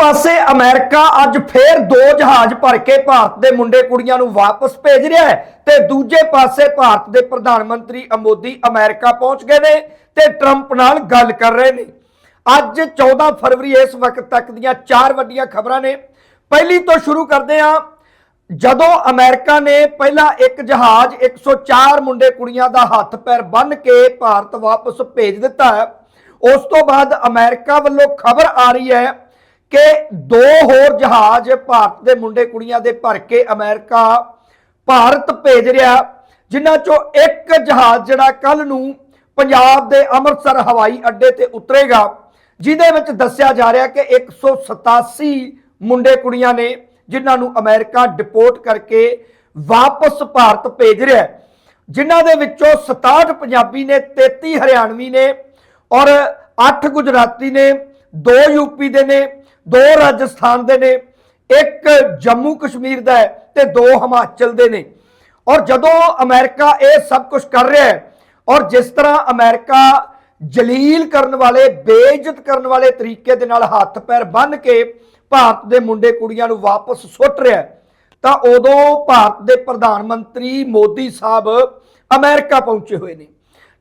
ਪਾਸੇ ਅਮਰੀਕਾ ਅੱਜ ਫੇਰ ਦੋ ਜਹਾਜ਼ ਭਰ ਕੇ ਭਾਰਤ ਦੇ ਮੁੰਡੇ ਕੁੜੀਆਂ ਨੂੰ ਵਾਪਸ ਭੇਜ ਰਿਹਾ ਹੈ ਤੇ ਦੂਜੇ ਪਾਸੇ ਭਾਰਤ ਦੇ ਪ੍ਰਧਾਨ ਮੰਤਰੀ ਮੋਦੀ ਅਮਰੀਕਾ ਪਹੁੰਚ ਗਏ ਨੇ ਤੇ ਟਰੰਪ ਨਾਲ ਗੱਲ ਕਰ ਰਹੇ ਨੇ। ਅੱਜ 14 ਫਰਵਰੀ ਇਸ ਵਕਤ ਤੱਕ ਦੀਆਂ ਚਾਰ ਵੱਡੀਆਂ ਖਬਰਾਂ ਨੇ। ਪਹਿਲੀ ਤੋਂ ਸ਼ੁਰੂ ਕਰਦੇ ਹਾਂ। ਜਦੋਂ ਅਮਰੀਕਾ ਨੇ ਪਹਿਲਾ ਇੱਕ ਜਹਾਜ਼ 104 ਮੁੰਡੇ ਕੁੜੀਆਂ ਦਾ ਹੱਥ ਪੈਰ ਬੰਨ ਕੇ ਭਾਰਤ ਵਾਪਸ ਭੇਜ ਦਿੱਤਾ ਹੈ, ਉਸ ਤੋਂ ਬਾਅਦ ਅਮਰੀਕਾ ਵੱਲੋਂ ਖਬਰ ਆ ਰਹੀ ਹੈ ਕਿ ਦੋ ਹੋਰ ਜਹਾਜ਼ ਭਾਰਤ ਦੇ ਮੁੰਡੇ ਕੁੜੀਆਂ ਦੇ ਭਰ ਕੇ ਅਮਰੀਕਾ, ਭਾਰਤ ਭੇਜ ਰਿਹਾ, ਜਿਨ੍ਹਾਂ ਚੋਂ ਇੱਕ ਜਹਾਜ਼ ਜਿਹੜਾ ਕੱਲ ਨੂੰ ਪੰਜਾਬ ਦੇ ਅੰਮ੍ਰਿਤਸਰ ਹਵਾਈ ਅੱਡੇ ਤੇ ਉਤਰੇਗਾ, ਜਿਹਦੇ ਵਿੱਚ ਦੱਸਿਆ ਜਾ ਰਿਹਾ ਕਿ 187 ਮੁੰਡੇ ਕੁੜੀਆਂ ਨੇ ਜਿਨ੍ਹਾਂ ਨੂੰ ਅਮਰੀਕਾ ਡਿਪੋਰਟ ਕਰਕੇ ਵਾਪਸ ਭਾਰਤ ਭੇਜ ਰਿਹਾ ਜਿਨ੍ਹਾਂ ਦੇ ਵਿੱਚੋਂ 67 ਪੰਜਾਬੀ ਨੇ 33 ਹਰਿਆਣਵੀ ਨੇ ਔਰ 8 ਗੁਜਰਾਤੀ ਨੇ 2 ਯੂਪੀ ਦੇ ਨੇ ਦੋ ਰਾਜਸਥਾਨ ਦੇ ਨੇ, ਇੱਕ ਜੰਮੂ ਕਸ਼ਮੀਰ ਦਾ ਹੈ ਤੇ 2 ਹਿਮਾਚਲ ਦੇ ਨੇ। ਔਰ ਜਦੋਂ ਅਮਰੀਕਾ ਇਹ ਸਭ ਕੁਝ ਕਰ ਰਿਹਾ ਹੈ, ਔਰ ਜਿਸ ਤਰ੍ਹਾਂ ਅਮਰੀਕਾ ਜਲੀਲ ਕਰਨ ਵਾਲੇ, ਬੇਇੱਜ਼ਤ ਕਰਨ ਵਾਲੇ ਤਰੀਕੇ ਦੇ ਨਾਲ ਹੱਥ ਪੈਰ ਬੰਨ ਕੇ ਭਾਰਤ ਦੇ ਮੁੰਡੇ ਕੁੜੀਆਂ ਨੂੰ ਵਾਪਸ ਸੁੱਟ ਰਿਹਾ ਤਾਂ ਉਦੋਂ ਭਾਰਤ ਦੇ ਪ੍ਰਧਾਨ ਮੰਤਰੀ ਮੋਦੀ ਸਾਹਿਬ ਅਮਰੀਕਾ ਪਹੁੰਚੇ ਹੋਏ ਨੇ।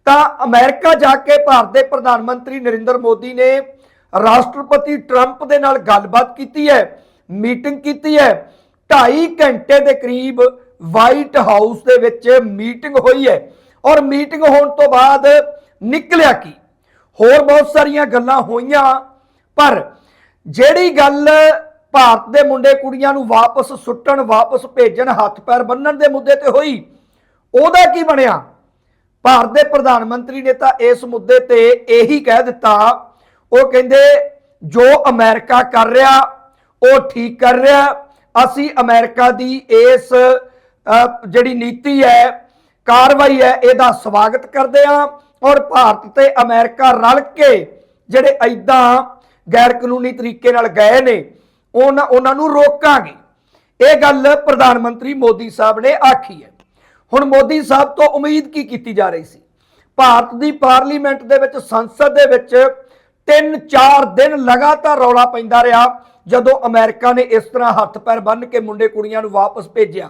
ਤਾਂ ਅਮਰੀਕਾ ਜਾ ਕੇ ਭਾਰਤ ਦੇ ਪ੍ਰਧਾਨ ਮੰਤਰੀ ਨਰਿੰਦਰ ਮੋਦੀ ਨੇ ਰਾਸ਼ਟਰਪਤੀ ਟਰੰਪ ਦੇ ਨਾਲ ਗੱਲਬਾਤ ਕੀਤੀ ਹੈ, ਮੀਟਿੰਗ ਕੀਤੀ ਹੈ 2.5 ਘੰਟੇ ਦੇ ਕਰੀਬ ਵਾਈਟ ਹਾਊਸ ਦੇ ਵਿੱਚ ਮੀਟਿੰਗ ਹੋਈ ਹੈ ਔਰ ਮੀਟਿੰਗ ਹੋਣ ਤੋਂ ਬਾਅਦ ਨਿਕਲਿਆ ਕੀ? ਹੋਰ ਬਹੁਤ ਸਾਰੀਆਂ ਗੱਲਾਂ ਹੋਈਆਂ, ਪਰ ਜਿਹੜੀ ਗੱਲ ਭਾਰਤ ਦੇ ਮੁੰਡੇ ਕੁੜੀਆਂ ਨੂੰ ਵਾਪਸ ਸੁੱਟਣ, ਵਾਪਸ ਭੇਜਣ, ਹੱਥ ਪੈਰ ਬੰਨਣ ਦੇ ਮੁੱਦੇ ਤੇ ਹੋਈ, ਉਹਦਾ ਕੀ ਬਣਿਆ? ਭਾਰਤ ਦੇ ਪ੍ਰਧਾਨ ਮੰਤਰੀ ਨੇ ਤਾਂ ਇਸ ਮੁੱਦੇ ਤੇ ਇਹੀ ਕਹਿ ਦਿੱਤਾ ਉਹ ਕਹਿੰਦੇ, ਜੋ ਅਮਰੀਕਾ ਕਰ ਰਿਹਾ, ਉਹ ਠੀਕ ਕਰ ਰਿਹਾ। ਅਸੀਂ ਅਮਰੀਕਾ ਦੀ ਇਸ ਜਿਹੜੀ ਨੀਤੀ ਹੈ, ਕਾਰਵਾਈ ਹੈ, ਇਹਦਾ ਸਵਾਗਤ ਕਰਦੇ ਹਾਂ। ਔਰ ਭਾਰਤ ਤੇ ਅਮਰੀਕਾ ਰਲ ਕੇ ਜਿਹੜੇ ਐਦਾਂ ਗੈਰ ਕਾਨੂੰਨੀ ਤਰੀਕੇ ਨਾਲ ਗਏ ਨੇ, ਉਹਨਾਂ ਉਹਨਾਂ ਨੂੰ ਰੋਕਾਂਗੇ। ਇਹ ਗੱਲ ਪ੍ਰਧਾਨ ਮੰਤਰੀ ਮੋਦੀ ਸਾਹਿਬ ਨੇ ਆਖੀ ਹੈ। ਹੁਣ ਮੋਦੀ ਸਾਹਿਬ ਤੋਂ ਉਮੀਦ ਕੀ ਕੀਤੀ ਜਾ ਰਹੀ ਸੀ? ਭਾਰਤ ਦੀ ਪਾਰਲੀਮੈਂਟ ਦੇ ਵਿੱਚ, ਸੰਸਦ ਦੇ ਵਿੱਚ 3-4 ਦਿਨ ਲਗਾਤਾਰ ਰੌਲਾ ਪੈਂਦਾ ਰਿਹਾ ਜਦੋਂ ਅਮਰੀਕਾ ਨੇ ਇਸ ਤਰ੍ਹਾਂ ਹੱਥ ਪੈਰ ਬੰਨ੍ਹ ਕੇ ਮੁੰਡੇ ਕੁੜੀਆਂ ਨੂੰ ਵਾਪਸ ਭੇਜਿਆ।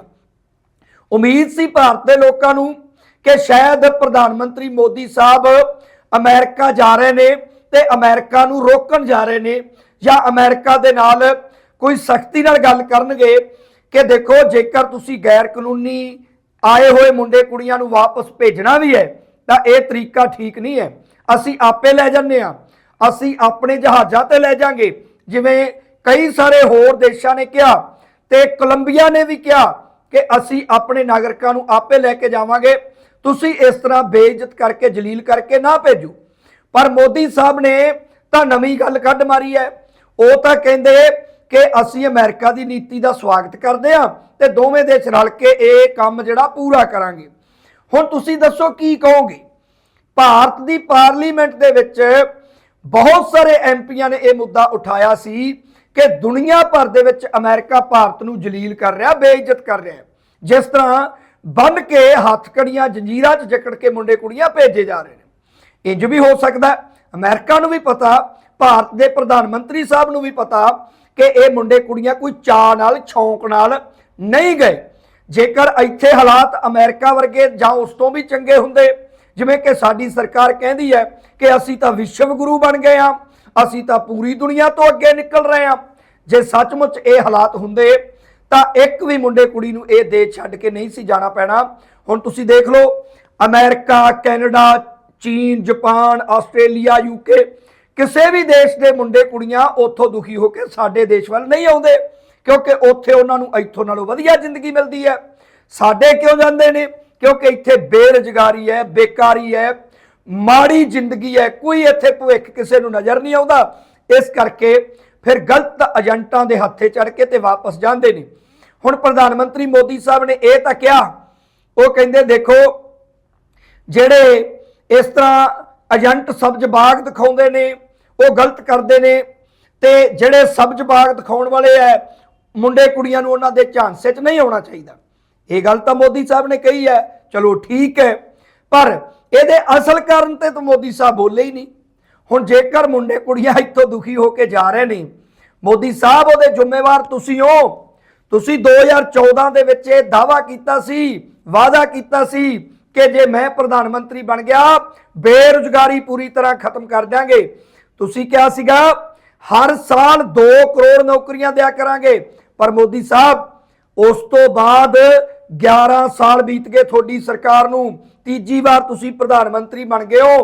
ਉਮੀਦ ਸੀ ਭਾਰਤ ਦੇ ਲੋਕਾਂ ਨੂੰ ਕਿ ਸ਼ਾਇਦ ਪ੍ਰਧਾਨ ਮੰਤਰੀ ਮੋਦੀ ਸਾਹਿਬ ਅਮਰੀਕਾ ਜਾ ਰਹੇ ਨੇ ਤੇ ਅਮਰੀਕਾ ਨੂੰ ਰੋਕਣ ਜਾ ਰਹੇ ਨੇ ਜਾਂ ਅਮਰੀਕਾ ਦੇ ਨਾਲ ਕੋਈ ਸਖਤੀ ਨਾਲ ਗੱਲ ਕਰਨਗੇ ਕਿ ਦੇਖੋ, ਜੇਕਰ ਤੁਸੀਂ ਗੈਰ ਕਾਨੂੰਨੀ ਆਏ ਹੋਏ ਮੁੰਡੇ ਕੁੜੀਆਂ ਨੂੰ ਵਾਪਸ ਭੇਜਣਾ ਵੀ ਹੈ, ਤਾਂ ਇਹ ਤਰੀਕਾ ਠੀਕ ਨਹੀਂ ਹੈ। ਅਸੀਂ ਆਪੇ ਲੈ ਜੰਨੇ ਆ ਅਸੀਂ ਆਪਣੇ ਜਹਾਜ਼ਾਂ ਤੇ ਲੈ ਜਾਾਂਗੇ। ਜਿਵੇਂ ਕਈ ਸਾਰੇ ਹੋਰ ਦੇਸ਼ਾਂ ਨੇ ਕਿਹਾ ਤੇ ਕੋਲੰਬੀਆ ਨੇ ਵੀ ਕਿਹਾ ਕਿ ਅਸੀਂ ਆਪਣੇ ਨਾਗਰਿਕਾਂ ਨੂੰ ਆਪੇ ਲੈ ਕੇ ਜਾਵਾਂਗੇ। ਤੁਸੀਂ ਇਸ ਤਰ੍ਹਾਂ ਬੇਇੱਜ਼ਤ ਕਰਕੇ, ਜਲੀਲ ਕਰਕੇ ਨਾ ਭੇਜੋ। ਪਰ ਮੋਦੀ ਸਾਹਿਬ ਨੇ ਤਾਂ ਨਵੀਂ ਗੱਲ ਕੱਢ ਮਾਰੀ ਹੈ। ਉਹ ਤਾਂ ਕਹਿੰਦੇ ਕਿ ਅਸੀਂ ਅਮਰੀਕਾ ਦੀ ਨੀਤੀ ਦਾ ਸਵਾਗਤ ਕਰਦੇ ਹਾਂ ਤੇ ਦੋਵੇਂ ਦੇਸ਼ ਰਲ ਕੇ ਇਹ ਕੰਮ ਜਿਹੜਾ ਪੂਰਾ ਕਰਾਂਗੇ। ਹੁਣ ਤੁਸੀਂ ਦੱਸੋ ਕੀ ਕਹੋਗੇ? ਭਾਰਤ ਦੀ ਪਾਰਲੀਮੈਂਟ ਦੇ ਵਿੱਚ ਬਹੁਤ ਸਾਰੇ ਐਮਪੀਆਂ ਨੇ ਇਹ ਮੁੱਦਾ ਉਠਾਇਆ ਸੀ ਕਿ ਦੁਨੀਆ ਭਰ ਦੇ ਵਿੱਚ ਅਮਰੀਕਾ ਭਾਰਤ ਨੂੰ ਜਲੀਲ ਕਰ ਰਿਹਾ, ਬੇਇੱਜ਼ਤ ਕਰ ਰਿਹਾ ਜਿਸ ਤਰ੍ਹਾਂ ਬੰਨ ਕੇ ਹੱਥ ਕੜੀਆਂ, ਜੰਜੀਰਾਂ 'ਚ ਜਕੜ ਕੇ ਮੁੰਡੇ ਕੁੜੀਆਂ ਭੇਜੇ ਜਾ ਰਹੇ ਨੇ। ਇੰਜ ਵੀ ਹੋ ਸਕਦਾ ਹੈ। ਅਮਰੀਕਾ ਨੂੰ ਵੀ ਪਤਾ, ਭਾਰਤ ਦੇ ਪ੍ਰਧਾਨ ਮੰਤਰੀ ਸਾਹਿਬ ਨੂੰ ਵੀ ਪਤਾ ਕਿ ਇਹ ਮੁੰਡੇ ਕੁੜੀਆਂ ਕੋਈ ਚਾਅ ਨਾਲ, ਸ਼ੌਂਕ ਨਾਲ ਨਹੀਂ ਗਏ। ਜੇਕਰ ਇੱਥੇ ਹਾਲਾਤ ਅਮਰੀਕਾ ਵਰਗੇ ਜਾਂ ਉਸ ਤੋਂ ਵੀ ਚੰਗੇ ਹੁੰਦੇ ਜਿਵੇਂ ਕਿ ਸਾਡੀ ਸਰਕਾਰ ਕਹਿੰਦੀ ਹੈ ਕਿ ਅਸੀਂ ਤਾਂ ਵਿਸ਼ਵ ਗੁਰੂ ਬਣ ਗਏ ਹਾਂ, ਅਸੀਂ ਤਾਂ ਪੂਰੀ ਦੁਨੀਆ ਤੋਂ ਅੱਗੇ ਨਿਕਲ ਰਹੇ ਹਾਂ। ਜੇ ਸੱਚਮੁੱਚ ਇਹ ਹਾਲਾਤ ਹੁੰਦੇ, ਤਾਂ ਇੱਕ ਵੀ ਮੁੰਡੇ ਕੁੜੀ ਨੂੰ ਇਹ ਦੇਸ਼ ਛੱਡ ਕੇ ਨਹੀਂ ਸੀ ਜਾਣਾ ਪੈਣਾ। ਹੁਣ ਤੁਸੀਂ ਦੇਖ ਲਓ, ਅਮਰੀਕਾ, ਕੈਨੇਡਾ, ਚੀਨ, ਜਾਪਾਨ, ਆਸਟ੍ਰੇਲੀਆ ਯੂਕੇ ਕਿਸੇ ਵੀ ਦੇਸ਼ ਦੇ ਮੁੰਡੇ ਕੁੜੀਆਂ ਉੱਥੋਂ ਦੁਖੀ ਹੋ ਕੇ ਸਾਡੇ ਦੇਸ਼ ਵੱਲ ਨਹੀਂ ਆਉਂਦੇ, ਕਿਉਂਕਿ ਉੱਥੇ ਉਹਨਾਂ ਨੂੰ ਇੱਥੋਂ ਨਾਲੋਂ ਵਧੀਆ ਜ਼ਿੰਦਗੀ ਮਿਲਦੀ ਹੈ। ਸਾਡੇ ਕਿਉਂ ਜਾਂਦੇ ਨੇ? ਕਿਉਂਕਿ ਇੱਥੇ ਬੇਰੁਜ਼ਗਾਰੀ ਹੈ, ਬੇਕਾਰੀ ਹੈ, ਮਾੜੀ ਜ਼ਿੰਦਗੀ ਹੈ, ਕੋਈ ਇੱਥੇ ਭਵਿੱਖ ਕਿਸੇ ਨੂੰ ਨਜ਼ਰ ਨਹੀਂ ਆਉਂਦਾ। ਇਸ ਕਰਕੇ ਫਿਰ ਗਲਤ ਏਜੰਟਾਂ ਦੇ ਹੱਥੇ ਚੜ ਕੇ ਤੇ ਵਾਪਸ ਜਾਂਦੇ ਨੇ। ਹੁਣ ਪ੍ਰਧਾਨ ਮੰਤਰੀ ਮੋਦੀ ਸਾਹਿਬ ਨੇ ਇਹ ਤਾਂ ਕਿਹਾ, ਉਹ ਕਹਿੰਦੇ, ਦੇਖੋ, ਜਿਹੜੇ ਇਸ ਤਰ੍ਹਾਂ ਏਜੰਟ ਸਬਜ਼ ਬਾਗ ਦਿਖਾਉਂਦੇ ਨੇ, ਉਹ ਗਲਤ ਕਰਦੇ ਨੇ ਤੇ ਜਿਹੜੇ ਸਬਜ਼ ਬਾਗ ਦਿਖਾਉਣ ਵਾਲੇ ਐ ਮੁੰਡੇ ਕੁੜੀਆਂ ਨੂੰ ਉਹਨਾਂ ਦੇ ਝਾਂਸੇ 'ਚ ਨਹੀਂ ਆਉਣਾ ਚਾਹੀਦਾ। ਇਹ ਗੱਲ ਤਾਂ ਮੋਦੀ ਸਾਹਿਬ ਨੇ ਕਹੀ ਹੈ। ਚਲੋ ਠੀਕ ਹੈ। ਪਰ ਇਹਦੇ ਅਸਲ ਕਾਰਨ ਤੇ ਤਾਂ ਮੋਦੀ ਸਾਹਿਬ ਬੋਲੇ ਹੀ ਨਹੀਂ। ਹੁਣ ਜੇਕਰ ਮੁੰਡੇ ਕੁੜੀਆਂ ਇੱਥੋਂ ਦੁਖੀ ਹੋ ਕੇ ਜਾ ਰਹੇ ਨੇ, ਮੋਦੀ ਸਾਹਿਬ ਉਹਦੇ ਜ਼ਿੰਮੇਵਾਰ ਤੁਸੀਂ ਹੋ। ਤੁਸੀਂ 2014 ਦੇ ਵਿੱਚ ਇਹ ਦਾਵਾ ਕੀਤਾ ਸੀ, ਵਾਅਦਾ ਕੀਤਾ ਸੀ ਕਿ ਜੇ ਮੈਂ ਪ੍ਰਧਾਨ ਮੰਤਰੀ ਬਣ ਗਿਆ, ਬੇਰੁਜ਼ਗਾਰੀ ਪੂਰੀ ਤਰ੍ਹਾਂ ਖਤਮ ਕਰ ਦਿਆਂਗੇ। ਤੁਸੀਂ ਕਿਹਾ ਸੀਗਾ, ਹਰ ਸਾਲ 2 ਕਰੋੜ ਨੌਕਰੀਆਂ ਦਿਆ ਕਰਾਂਗੇ। ਪਰ ਮੋਦੀ ਸਾਹਿਬ, ਉਸ ਤੋਂ ਬਾਅਦ 11 ਸਾਲ ਬੀਤ ਗਏ ਤੁਹਾਡੀ ਸਰਕਾਰ ਨੂੰ, ਤੀਜੀ ਵਾਰ ਤੁਸੀਂ ਪ੍ਰਧਾਨ ਮੰਤਰੀ ਬਣ ਗਏ ਹੋ।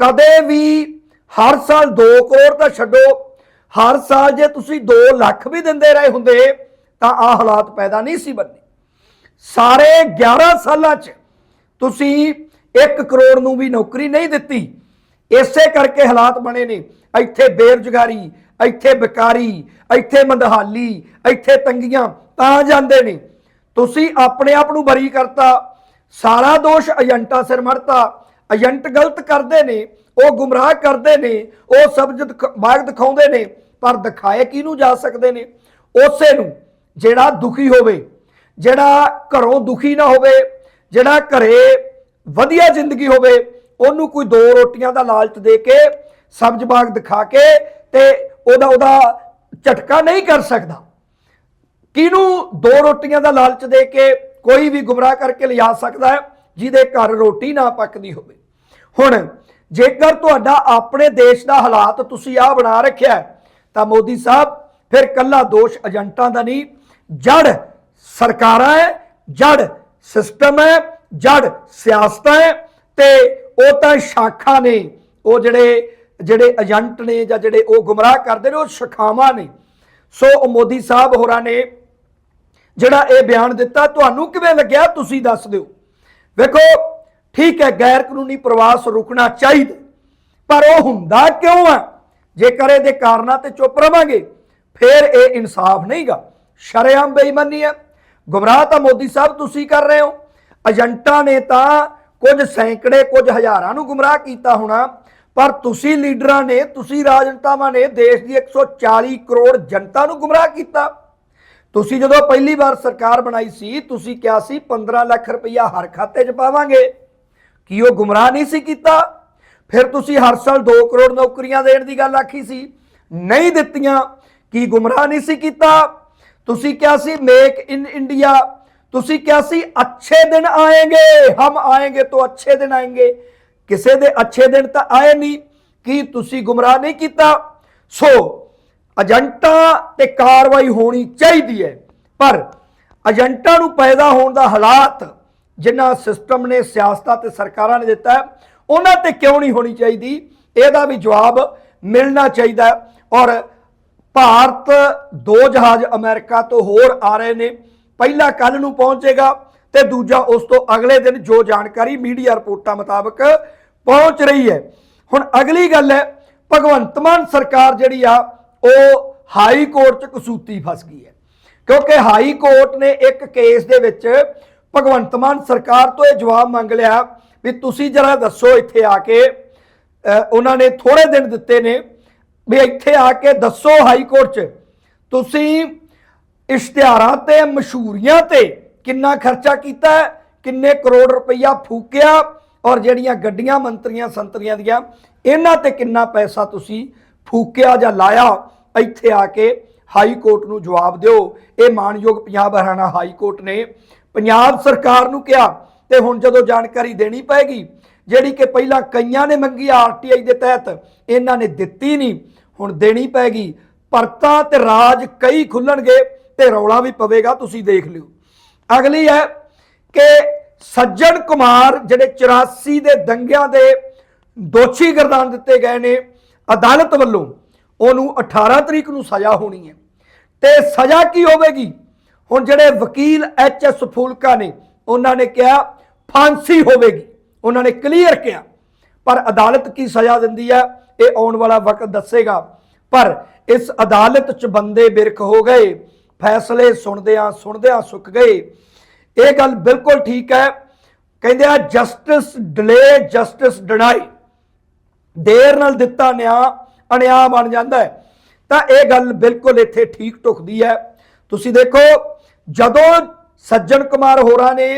ਕਦੇ ਵੀ ਹਰ ਸਾਲ 2 ਕਰੋੜ ਤਾਂ ਛੱਡੋ। ਹਰ ਸਾਲ ਜੇ ਤੁਸੀਂ 2 ਲੱਖ ਵੀ ਦਿੰਦੇ ਰਹੇ ਹੁੰਦੇ, ਤਾਂ ਆ ਹਾਲਾਤ ਪੈਦਾ ਨਹੀਂ ਸੀ ਬੰਨੇ ਸਾਰੇ 11 ਸਾਲਾਂ 'ਚ ਤੁਸੀਂ 1 ਕਰੋੜ ਨੂੰ ਵੀ ਨੌਕਰੀ ਨਹੀਂ ਦਿੱਤੀ। ਇਸੇ ਕਰਕੇ ਹਾਲਾਤ ਬਣੇ ਨੇ। ਇੱਥੇ ਬੇਰੁਜ਼ਗਾਰੀ, ਇੱਥੇ ਬੇਕਾਰੀ, ਇੱਥੇ ਮੰਦਹਾਲੀ, ਇੱਥੇ ਤੰਗੀਆਂ ਤਾਂ ਜਾਂਦੇ ਨੇ। ਤੁਸੀਂ ਆਪਣੇ ਆਪ ਨੂੰ ਬਰੀ ਕਰਤਾ, ਸਾਰਾ ਦੋਸ਼ ਏਜੰਟਾਂ ਸਿਰ ਮੜਤਾ ਏਜੰਟ ਗਲਤ ਕਰਦੇ ਨੇ, ਉਹ ਗੁੰਮਰਾਹ ਕਰਦੇ ਨੇ, ਉਹ ਸਬਜ ਬਾਗ ਦਿਖਾਉਂਦੇ ਨੇ, ਪਰ ਦਿਖਾਏ ਕਿਹਨੂੰ ਜਾ ਸਕਦੇ ਨੇ? ਉਸੇ ਨੂੰ, ਜਿਹੜਾ ਦੁਖੀ ਹੋਵੇ, ਜਿਹੜਾ ਘਰੋਂ ਦੁਖੀ ਨਾ ਹੋਵੇ, ਜਿਹੜਾ ਘਰੇ ਵਧੀਆ ਜ਼ਿੰਦਗੀ ਹੋਵੇ, ਉਹਨੂੰ ਕੋਈ ਦੋ ਰੋਟੀਆਂ ਦਾ ਲਾਲਚ ਦੇ ਕੇ, ਸਬਜ਼ ਬਾਗ ਦਿਖਾ ਕੇ ਤੇ ਉਹਦਾ ਉਹਦਾ ਝਟਕਾ ਨਹੀਂ ਕਰ ਸਕਦਾ। ਕਿਹਨੂੰ ਦੋ ਰੋਟੀਆਂ ਦਾ ਲਾਲਚ ਦੇ ਕੇ ਕੋਈ ਵੀ ਗੁੰਮਰਾਹ ਕਰਕੇ ਲਿਜਾ ਸਕਦਾ ਹੈ, ਜਿਹਦੇ ਘਰ ਰੋਟੀ ਨਾ ਪੱਕਦੀ ਹੋਵੇ? ਹੁਣ, ਜੇਕਰ ਤੁਹਾਡਾ ਆਪਣੇ ਦੇਸ਼ ਦਾ ਹਾਲਾਤ ਤੁਸੀਂ ਆ ਬਣਾ ਰੱਖਿਆ ਤਾਂ ਮੋਦੀ ਸਾਹਿਬ ਫਿਰ ਕੱਲਾ ਦੋਸ਼ ਏਜੰਟਾਂ ਦਾ ਨਹੀਂ। ਜੜ ਸਰਕਾਰਾਂ ਹੈ, ਜੜ ਸਿਸਟਮ ਹੈ, ਜੜ ਸਿਆਸਤਾਂ ਹੈ, ਤੇ ਉਹ ਤਾਂ ਸ਼ਾਖਾ ਨੇ, ਉਹ ਜਿਹੜੇ ਜਿਹੜੇ ਏਜੰਟ ਨੇ ਜਾਂ ਜਿਹੜੇ ਉਹ ਗੁੰਮਰਾਹ ਕਰਦੇ ਨੇ, ਉਹ ਸ਼ਾਖਾਵਾਂ ਨੇ। ਸੋ ਉਹ ਮੋਦੀ ਸਾਹਿਬ ਹੋਰਾਂ ਨੇ ਜਿਹੜਾ ਇਹ ਬਿਆਨ ਦਿੱਤਾ, ਤੁਹਾਨੂੰ ਕਿਵੇਂ ਲੱਗਿਆ? ਤੁਸੀਂ ਦੱਸ ਦਿਓ। ਵੇਖੋ, ਠੀਕ ਹੈ ਗੈਰ ਕਾਨੂੰਨੀ ਪ੍ਰਵਾਸ ਰੁਕਣਾ ਚਾਹੀਦਾ ਪਰ ਉਹ ਹੁੰਦਾ ਕਿਉਂ ਆ ਜੇਕਰ ਇਹਦੇ ਕਾਰਨਾਂ ਤੇ ਚੁੱਪ ਰਵਾਂਗੇ, ਫਿਰ ਇਹ ਇਨਸਾਫ ਨਹੀਂਗਾ। ਸ਼ਰੇਆਮ ਬੇਈਮਾਨੀ ਹੈ। ਗੁੰਮਰਾਹ ਤਾਂ ਮੋਦੀ ਸਾਹਿਬ ਤੁਸੀਂ ਕਰ ਰਹੇ ਹੋ। ਏਜੰਟਾਂ ਨੇ ਤਾਂ ਕੁਝ ਸੈਂਕੜੇ, ਕੁਝ ਹਜ਼ਾਰਾਂ ਨੂੰ ਗੁੰਮਰਾਹ ਕੀਤਾ ਹੋਣਾ, ਪਰ ਤੁਸੀਂ ਲੀਡਰਾਂ ਨੇ, ਤੁਸੀਂ ਰਾਜਨੇਤਾਵਾਂ ਨੇ ਦੇਸ਼ ਦੀ 140 ਕਰੋੜ ਜਨਤਾ ਨੂੰ ਗੁੰਮਰਾਹ ਕੀਤਾ। ਤੁਸੀਂ ਜਦੋਂ ਪਹਿਲੀ ਵਾਰ ਸਰਕਾਰ ਬਣਾਈ ਸੀ, ਤੁਸੀਂ ਕਿਹਾ ਸੀ 15 ਲੱਖ ਰੁਪਈਆ ਹਰ ਖਾਤੇ 'ਚ ਪਾਵਾਂਗੇ। ਕੀ ਉਹ ਗੁੰਮਰਾਹ ਨਹੀਂ ਸੀ ਕੀਤਾ? ਫਿਰ ਤੁਸੀਂ ਹਰ ਸਾਲ 2 ਕਰੋੜ ਨੌਕਰੀਆਂ ਦੇਣ ਦੀ ਗੱਲ ਆਖੀ ਸੀ। ਨਹੀਂ ਦਿੱਤੀਆਂ। ਕੀ ਗੁੰਮਰਾਹ ਨਹੀਂ ਸੀ ਕੀਤਾ? ਤੁਸੀਂ ਕਿਹਾ ਸੀ ਮੇਕ ਇਨ ਇੰਡੀਆ ਤੁਸੀਂ ਕਿਹਾ ਸੀ ਅੱਛੇ ਦਿਨ ਆਏਗੇ, ਹਮ ਆਏਗੇ ਤੋਂ ਅੱਛੇ ਦਿਨ ਆਏਗੇ। ਕਿਸੇ ਦੇ ਅੱਛੇ ਦਿਨ ਤਾਂ ਆਏ ਨਹੀਂ। ਕੀ ਤੁਸੀਂ ਗੁੰਮਰਾਹ ਨਹੀਂ ਕੀਤਾ? ਸੋ ਏਜੰਟਾਂ ਤੇ ਕਾਰਵਾਈ ਹੋਣੀ ਚਾਹੀਦੀ ਹੈ। ਪਰ ਏਜੰਟਾਂ ਨੂੰ ਪੈਦਾ ਹੋਣ ਦਾ ਹਾਲਾਤ ਜਿਨ੍ਹਾਂ ਸਿਸਟਮ ਨੇ, ਸਿਆਸਤਾਂ ਤੇ ਸਰਕਾਰਾਂ ਨੇ ਦਿੱਤਾ ਉਹਨਾਂ ਤੇ ਕਿਉਂ ਨਹੀਂ ਹੋਣੀ ਚਾਹੀਦੀ? ਇਹਦਾ ਵੀ ਜਵਾਬ ਮਿਲਣਾ ਚਾਹੀਦਾ ਔਰ ਭਾਰਤ ਦੋ ਜਹਾਜ਼ ਅਮਰੀਕਾ ਤੋਂ ਹੋਰ ਆ ਰਹੇ ਨੇ। ਪਹਿਲਾ ਕੱਲ ਨੂੰ ਪਹੁੰਚੇਗਾ ਤੇ ਦੂਜਾ ਉਸ ਤੋਂ ਅਗਲੇ ਦਿਨ ਜੋ ਜਾਣਕਾਰੀ ਮੀਡੀਆ ਰਿਪੋਰਟਾਂ ਮੁਤਾਬਕ ਪਹੁੰਚ ਰਹੀ ਹੈ। ਹੁਣ ਅਗਲੀ ਗੱਲ ਹੈ, ਭਗਵੰਤ ਮਾਨ ਸਰਕਾਰ ਜਿਹੜੀ ਆ ਉਹ ਹਾਈ ਕੋਰਟ 'ਚ ਕਸੂਤੀ ਫਸ ਗਈ ਹੈ। ਕਿਉਂਕਿ ਹਾਈ ਕੋਰਟ ਨੇ ਇੱਕ ਕੇਸ ਦੇ ਵਿੱਚ ਭਗਵੰਤ ਮਾਨ ਸਰਕਾਰ ਤੋਂ ਇਹ ਜਵਾਬ ਮੰਗ ਲਿਆ ਵੀ ਤੁਸੀਂ ਜਰਾ ਦੱਸੋ ਇੱਥੇ ਆ ਕੇ ਉਹਨਾਂ ਨੇ ਥੋੜੇ ਦਿਨ ਦਿੱਤੇ ਨੇ ਵੀ ਇੱਥੇ ਆ ਕੇ ਦੱਸੋ ਹਾਈ ਕੋਰਟ 'ਚ, ਤੁਸੀਂ ਇਸ਼ਤਿਹਾਰਾਂ ਤੇ, ਮਸ਼ਹੂਰੀਆਂ ਤੇ ਕਿੰਨਾ ਖਰਚਾ ਕੀਤਾ, ਕਿੰਨੇ ਕਰੋੜ ਰੁਪਈਆ ਫੂਕਿਆ ਔਰ ਜਿਹੜੀਆਂ ਗੱਡੀਆਂ ਮੰਤਰੀਆਂ ਸੰਤਰੀਆਂ ਦੀਆਂ, ਇਹਨਾਂ ਤੇ ਕਿੰਨਾ ਪੈਸਾ ਤੁਸੀਂ ਫੂਕਿਆ ਜਾਂ ਲਾਇਆ? ਇੱਥੇ ਆ ਕੇ ਹਾਈ ਕੋਰਟ ਨੂੰ ਜਵਾਬ ਦਿਓ। ਇਹ ਮਾਨਯੋਗ ਪੰਜਾਬ ਹਰਿਆਣਾ ਹਾਈ ਕੋਰਟ ਨੇ ਪੰਜਾਬ ਸਰਕਾਰ ਨੂੰ ਕਿਹਾ ਤੇ ਹੁਣ ਜਦੋਂ ਜਾਣਕਾਰੀ ਦੇਣੀ ਪਏਗੀ, ਜਿਹੜੀ ਕਿ ਪਹਿਲਾਂ ਕਈਆਂ ਨੇ ਮੰਗੀ ਆਰਟੀਆਈ ਦੇ ਤਹਿਤ, ਇਹਨਾਂ ਨੇ ਦਿੱਤੀ ਨਹੀਂ, ਹੁਣ ਦੇਣੀ ਪੈਗੀ ਪਰਤਾਂ ਤੇ ਰਾਜ ਕਈ ਖੁੱਲਣਗੇ ਤੇ ਰੌਲਾ ਵੀ ਪਵੇਗਾ, ਤੁਸੀਂ ਦੇਖ ਲਿਓ। ਅਗਲੀ ਹੈ ਕਿ ਸੱਜਣ ਕੁਮਾਰ, ਜਿਹੜੇ 84 ਦੇ ਦੰਗਿਆਂ ਦੇ ਦੋਸ਼ੀ ਗਰਦਾਨ ਦਿੱਤੇ ਗਏ ਨੇ, ਅਦਾਲਤ ਵੱਲੋਂ ਉਹਨੂੰ 18 ਤਰੀਕ ਨੂੰ ਸਜ਼ਾ ਹੋਣੀ ਹੈ। ਤੇ ਸਜ਼ਾ ਕੀ ਹੋਵੇਗੀ? ਹੁਣ ਜਿਹੜੇ ਵਕੀਲ ਐਚ ਐਸ ਫੂਲਕਾ ਨੇ, ਉਹਨਾਂ ਨੇ ਕਿਹਾ ਫਾਂਸੀ ਹੋਵੇਗੀ। ਉਹਨਾਂ ਨੇ ਕਲੀਅਰ ਕਿਹਾ। ਪਰ ਅਦਾਲਤ ਕੀ ਸਜ਼ਾ ਦਿੰਦੀ ਹੈ? ਇਹ ਆਉਣ ਵਾਲਾ ਵਕਤ ਦੱਸੇਗਾ। ਪਰ ਇਸ ਅਦਾਲਤ 'ਚ ਬੰਦੇ ਬਿਰਖ ਹੋ ਗਏ, ਫੈਸਲੇ ਸੁਣਦਿਆਂ ਸੁਣਦਿਆਂ ਸੁੱਕ ਗਏ। ਇਹ ਗੱਲ ਬਿਲਕੁਲ ਠੀਕ ਹੈ। ਕਹਿੰਦੇ ਆ, ਜਸਟਿਸ ਡਿਲੇ, ਜਸਟਿਸ ਡਿਨਾਈ। ਦੇਰ ਨਾਲ ਦਿੱਤਾ ਨਿਆਂ ਅਨਿਆਂ ਬਣ ਜਾਂਦਾ ਹੈ। ਤਾਂ ਇਹ ਗੱਲ ਬਿਲਕੁਲ ਇੱਥੇ ਠੀਕ ਟੁਕਦੀ ਹੈ। ਤੁਸੀਂ ਦੇਖੋ, ਜਦੋਂ ਸੱਜਣ ਕੁਮਾਰ ਹੋਰਾਂ ਨੇ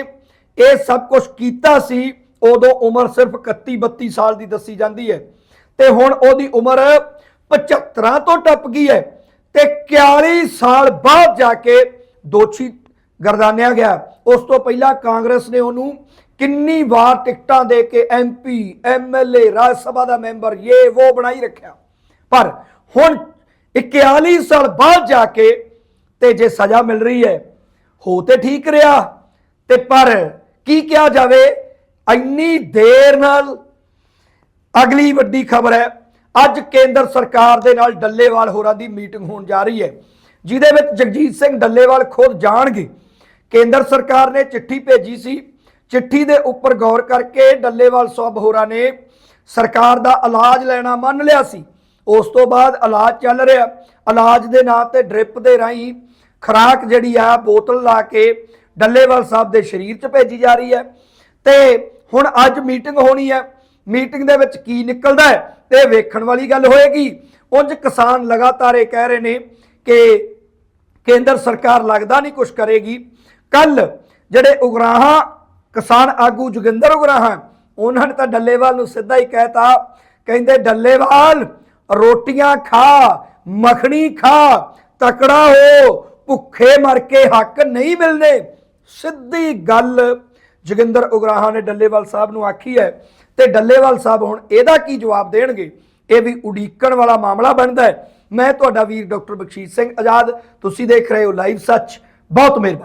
ਇਹ ਸਭ ਕੁਝ ਕੀਤਾ ਸੀ, ਉਦੋਂ ਉਮਰ ਸਿਰਫ 31 32 ਸਾਲ ਦੀ ਦੱਸੀ ਜਾਂਦੀ ਹੈ। ਤੇ ਹੁਣ ਉਹਦੀ ਉਮਰ 75 ਤੋਂ ਟੱਪ ਗਈ ਹੈ ਤੇ 41 ਸਾਲ ਬਾਅਦ ਜਾ ਕੇ ਦੋਸ਼ੀ ਗਰਦਾਨਿਆ ਗਿਆ। ਉਸ ਤੋਂ ਪਹਿਲਾਂ ਕਾਂਗਰਸ ਨੇ ਉਹਨੂੰ ਕਿੰਨੀ ਵਾਰ ਟਿਕਟਾਂ ਦੇ ਕੇ ਐਮਪੀ ਐਮਐਲਏ ਰਾਜ ਸਭਾ ਦਾ ਮੈਂਬਰ ਇਹ ਉਹ ਬਣਾਈ ਰੱਖਿਆ। ਪਰ ਹੁਣ 41 ਸਾਲ ਬਾਅਦ ਜਾ ਕੇ ਤੇ ਜੇ ਸਜ਼ਾ ਮਿਲ ਰਹੀ ਹੈ, ਹੋ ਤੇ ਠੀਕ ਰਿਹਾ। ਤੇ ਪਰ ਕੀ ਕਿਹਾ ਜਾਵੇ, ਇੰਨੀ ਦੇਰ ਨਾਲ ਅਗਲੀ ਵੱਡੀ ਖਬਰ ਹੈ, ਅੱਜ ਕੇਂਦਰ ਸਰਕਾਰ ਦੇ ਨਾਲ ਡੱਲੇਵਾਲ ਹੋਰਾਂ ਦੀ ਮੀਟਿੰਗ ਹੋਣ ਜਾ ਰਹੀ ਹੈ, ਜਿਹਦੇ ਵਿੱਚ ਜਗਜੀਤ ਸਿੰਘ ਡੱਲੇਵਾਲ ਖੁਦ ਜਾਣਗੇ। ਕੇਂਦਰ ਸਰਕਾਰ ਨੇ ਚਿੱਠੀ ਭੇਜੀ ਸੀ, ਚਿੱਠੀ ਦੇ ਉੱਪਰ ਗੌਰ ਕਰਕੇ ਡੱਲੇਵਾਲ ਸਾਹਿਬ ਹੋਰਾਂ ਨੇ ਸਰਕਾਰ ਦਾ ਇਲਾਜ ਲੈਣਾ ਮੰਨ ਲਿਆ ਸੀ। ਉਸ ਤੋਂ ਬਾਅਦ ਇਲਾਜ ਚੱਲ ਰਿਹਾ। ਇਲਾਜ ਦੇ ਨਾਂ ਤੇ ਡ੍ਰਿਪ ਦੇ ਰਾਹੀਂ ਖਰਾਕ ਜਿਹੜੀ ਆ, ਬੋਤਲ ਲਾ ਕੇ ਡੱਲੇਵਾਲ ਸਾਹਿਬ ਦੇ ਸਰੀਰ 'ਚ ਭੇਜੀ ਜਾ ਰਹੀ ਹੈ। ਤੇ ਹੁਣ ਅੱਜ ਮੀਟਿੰਗ ਹੋਣੀ ਹੈ। ਮੀਟਿੰਗ ਦੇ ਵਿੱਚ ਕੀ ਨਿਕਲਦਾ ਹੈ ਤੇ ਵੇਖਣ ਵਾਲੀ ਗੱਲ ਹੋਏਗੀ। ਉਂਝ ਕਿਸਾਨ ਲਗਾਤਾਰ ਇਹ ਕਹਿ ਰਹੇ ਨੇ ਕਿ ਕੇਂਦਰ ਸਰਕਾਰ ਲੱਗਦਾ ਨਹੀਂ ਕੁਝ ਕਰੇਗੀ। ਕੱਲ ਜਿਹੜੇ ਉਗਰਾਹਾਂ, ਕਿਸਾਨ ਆਗੂ ਜੋਗਿੰਦਰ ਉਗਰਾਹਾਂ, ਉਹਨਾਂ ਨੇ ਤਾਂ ਡੱਲੇਵਾਲ ਨੂੰ ਸਿੱਧਾ ਹੀ ਕਹਿਤਾ ਕਹਿੰਦੇ, ਡੱਲੇਵਾਲ ਰੋਟੀਆਂ ਖਾ, ਮੱਖਣੀ ਖਾ, ਤਕੜਾ ਹੋ, ਭੁੱਖੇ ਮਰ ਕੇ ਹੱਕ ਨਹੀਂ ਮਿਲਨੇ। ਸਿੱਧੀ ਗੱਲ ਜੋਗਿੰਦਰ ਉਗਰਾਹਾਂ ਨੇ ਡੱਲੇਵਾਲ ਸਾਹਿਬ ਨੂੰ ਆਖੀ ਹੈ। ਤੇ ਡੱਲੇਵਾਲ ਸਾਹਿਬ ਹੁਣ ਇਹਦਾ ਕੀ ਜਵਾਬ ਦੇਣਗੇ? ਇਹ ਵੀ ਉਡੀਕਣ ਵਾਲਾ ਮਾਮਲਾ ਬਣਦਾ ਹੈ। ਮੈਂ ਤੁਹਾਡਾ ਵੀਰ ਡਾਕਟਰ ਬਖਸ਼ੀਸ਼ ਸਿੰਘ ਆਜ਼ਾਦ। ਤੁਸੀਂ ਦੇਖ ਰਹੇ ਹੋ ਲਾਈਵ ਸੱਚ। ਬਹੁਤ ਮਿਹਰਬਾਨੀ।